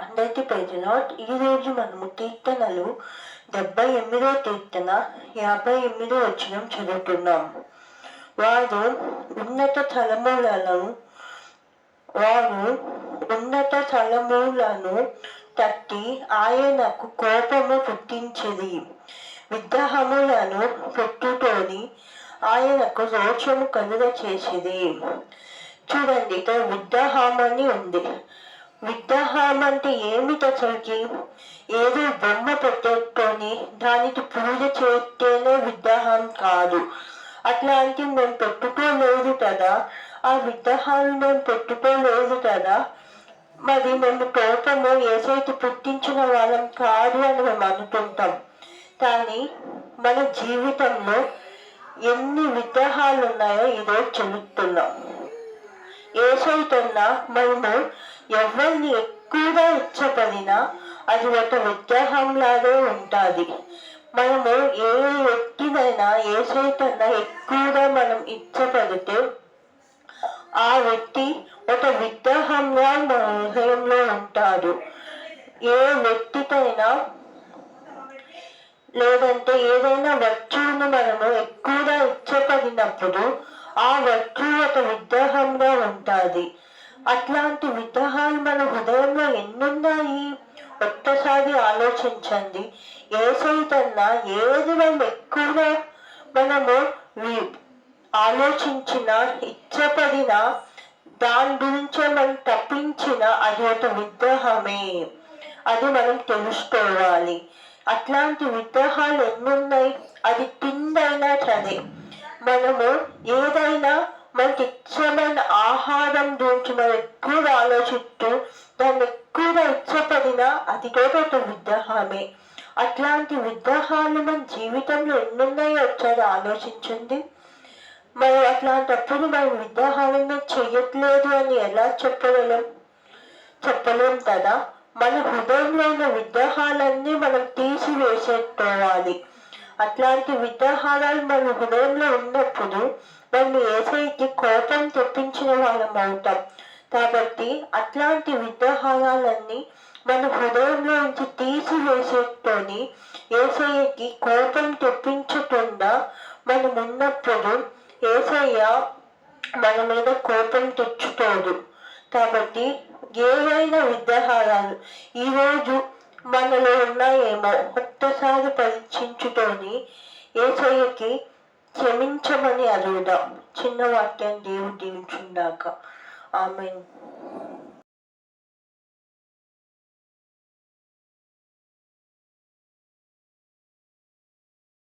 అందరికీ ప్రజలాట్ ఈరోజు మనము కీర్తనలు డెబ్బై ఎనిమిదో కీర్తన యాభై ఎనిమిదో వచ్చిన చదువుతున్నాం. వారు ఉన్నత తలమూలను వారు ఉన్నత తలములను తట్టి ఆయనకు కోపము పుట్టించిది. విగ్రహములను పెట్టుకొని ఆయనకు రోచము కలుగ చేసేది చూడండి ఇక్కడ విగ్రహం అని ఉంది. విగ్రహం అంటే ఏమిటి ఏదో బొమ్మ పెట్టేసుకొని దానికి పూజ చేస్తేనే విగ్రహం కాదు. అట్లాంటి మేము పెట్టుకోలేదు కదా. ఆ విగ్రహాలు మేము పెట్టుకోలేదు కదా. మరి మేము కోపము ఏసైతే పుట్టించిన వాళ్ళం కాదు అని మేము అనుకుంటాం. కానీ మన జీవితంలో ఎన్ని విగ్రహాలు ఉన్నాయో ఈరోజు చెబుతున్నాం. ఏసైతన్నా మనము ఎవరిని ఎక్కువగా ఇచ్చపడినా అది ఒక విగ్రహంలాగే ఉంటుంది. మనము ఏ వ్యక్తినైనా ఏసైతన్నా ఎక్కువగా మనం ఇచ్చపడితే ఆ వ్యక్తి ఒక విగ్రహంగా మన హృదయంలో ఉంటాడు. ఏ వ్యక్తికైనా లేదంటే ఏదైనా వస్తువును మనము ఎక్కువగా ఇచ్చపడినప్పుడు ఆ వస్తువు విగ్రహంగా ఉంటుంది అట్లాంటి విగ్రహాలు మన హృదయంలో ఎన్నున్నాయి? ఒక్కసారి ఆలోచించండి. ఏ సైతన్నా ఏది మనం ఎక్కువగా మనము ఆలోచించిన ఇచ్చపడిన దాని గురించే మనం తప్పించిన అది ఒక విగ్రహమే. అది మనం తెలుసుకోవాలి. అట్లాంటి విగ్రహాలు ఎన్నున్నాయి? అది పిండైనా సరే మనము ఏదైనా మనకి ఇష్టమైన ఆహారం గురించి మనం ఎక్కువగా ఆలోచిస్తూ దాన్ని ఎక్కువగా ఇచ్చపడిన అది కూడా ఒక విగ్రహమే. అట్లాంటి విగ్రహాలు మన జీవితంలో ఎన్నున్నాయో ఒకసారి ఆలోచించండి. మరి అట్లాంటప్పుడు మనం విగ్రహాలను చేయట్లేదు అని ఎలా చెప్పగలం? చెప్పలేం కదా. మన హృదయంలో ఉన్న విగ్రహాలన్నీ మనం తీసివేసేసుకోవాలి. అట్లాంటి విగ్రహాలు మన హృదయంలో ఉన్నప్పుడు మనం ఏసైకి కోపం తెప్పించిన వాళ్ళం అవుతాం కాబట్టి అట్లాంటి విగ్రహాలన్నీ మన హృదయంలో నుంచి తీసివేసేటోని ఏసయ్యకి కోపం తెప్పించకుండా మనం ఉన్నప్పుడు ఏసయ్య మన మీద కోపం తెచ్చుకోదు కాబట్టి ఏవైనా విగ్రహాలు ఈరోజు మనలో ఉన్నాయేమో ఒక్కసారి పరీక్షించుకొని ఏసయ్యకి క్షమించమని అడుగుదాం. చిన్న వాక్యం దేవుడు దీవించుందాక ఆమె